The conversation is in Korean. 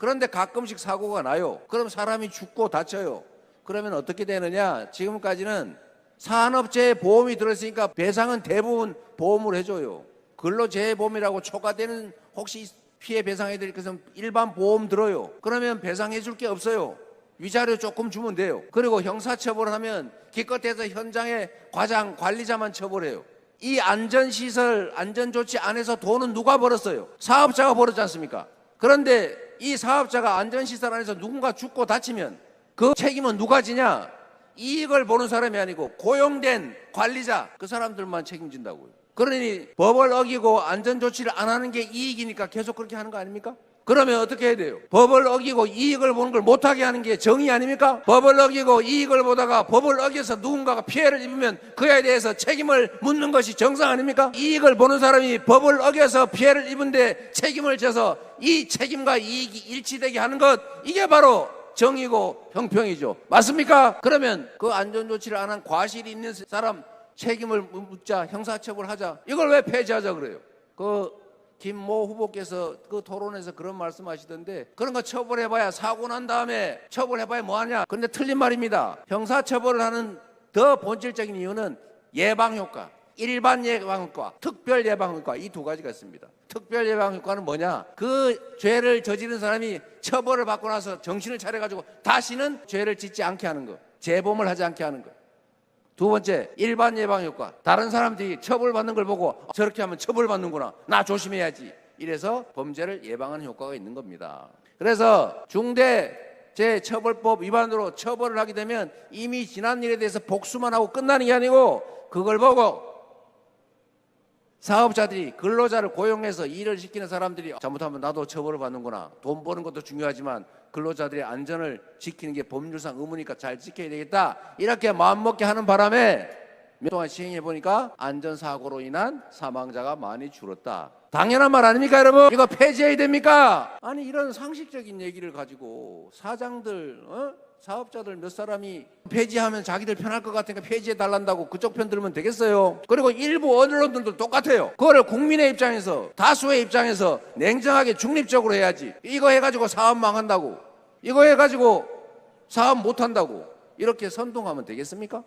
그런데 가끔씩 사고가 나요. 그럼 사람이 죽고 다쳐요. 그러면 어떻게 되느냐? 지금까지는 산업재해 보험이 들었으니까 배상은 대부분 보험을 해줘요. 근로재해 보험이라고 초과되는 혹시 피해 배상해드릴 것은 일반 보험 들어요. 그러면 배상해 줄 게 없어요. 위자료 조금 주면 돼요. 그리고 형사처벌을 하면 기껏해서 현장에 과장, 관리자만 처벌해요. 이 안전시설, 안전조치 안에서 돈은 누가 벌었어요? 사업자가 벌었지 않습니까? 그런데 이 사업자가 안전시설 안에서 누군가 죽고 다치면 그 책임은 누가 지냐? 이익을 보는 사람이 아니고 고용된 관리자, 그 사람들만 책임진다고요. 그러니 법을 어기고 안전조치를 안 하는 게 이익이니까 계속 그렇게 하는 거 아닙니까? 그러면 어떻게 해야 돼요? 법을 어기고 이익을 보는 걸 못하게 하는 게 정의 아닙니까? 법을 어기고 이익을 보다가 법을 어겨서 누군가가 피해를 입으면 그에 대해서 책임을 묻는 것이 정상 아닙니까? 이익을 보는 사람이 법을 어겨서 피해를 입은데 책임을 져서 이 책임과 이익이 일치되게 하는 것 이게 바로 정의고 형평이죠. 맞습니까? 그러면 그 안전조치를 안 한 과실이 있는 사람 책임을 묻자 형사처벌하자 이걸 왜 폐지하자 그래요? 그 김모 후보께서 그 토론에서 그런 말씀하시던데 그런 거 처벌해봐야 사고 난 다음에 처벌해봐야 뭐하냐? 그런데 틀린 말입니다. 형사 처벌을 하는 더 본질적인 이유는 예방 효과, 일반 예방 효과, 특별 예방 효과 이 두 가지가 있습니다. 특별 예방 효과는 뭐냐? 그 죄를 저지른 사람이 처벌을 받고 나서 정신을 차려가지고 다시는 죄를 짓지 않게 하는 거, 재범을 하지 않게 하는 거. 두 번째 일반 예방 효과. 다른 사람들이 처벌받는 걸 보고 어, 저렇게 하면 처벌받는구나. 나 조심해야지. 이래서 범죄를 예방하는 효과가 있는 겁니다. 그래서 중대 재처벌법 위반으로 처벌을 하게 되면 이미 지난 일에 대해서 복수만 하고 끝나는 게 아니고 그걸 보고 사업자들이 근로자를 고용해서 일을 시키는 사람들이 잘못하면 나도 처벌을 받는구나. 돈 버는 것도 중요하지만 근로자들의 안전을 지키는 게 법률상 의무니까 잘 지켜야 되겠다. 이렇게 마음먹게 하는 바람에 몇 동안 시행해 보니까 안전사고로 인한 사망자가 많이 줄었다. 당연한 말 아닙니까, 여러분? 이거 폐지해야 됩니까? 아니 이런 상식적인 얘기를 가지고 사장들, 어? 사업자들 몇 사람이 폐지하면 자기들 편할 것 같으니까 폐지해 달란다고 그쪽 편 들으면 되겠어요. 그리고 일부 언론들도 똑같아요. 그거를 국민의 입장에서 다수의 입장에서 냉정하게 중립적으로 해야지. 이거 해가지고 사업 망한다고. 이거 해가지고 사업 못한다고. 이렇게 선동하면 되겠습니까?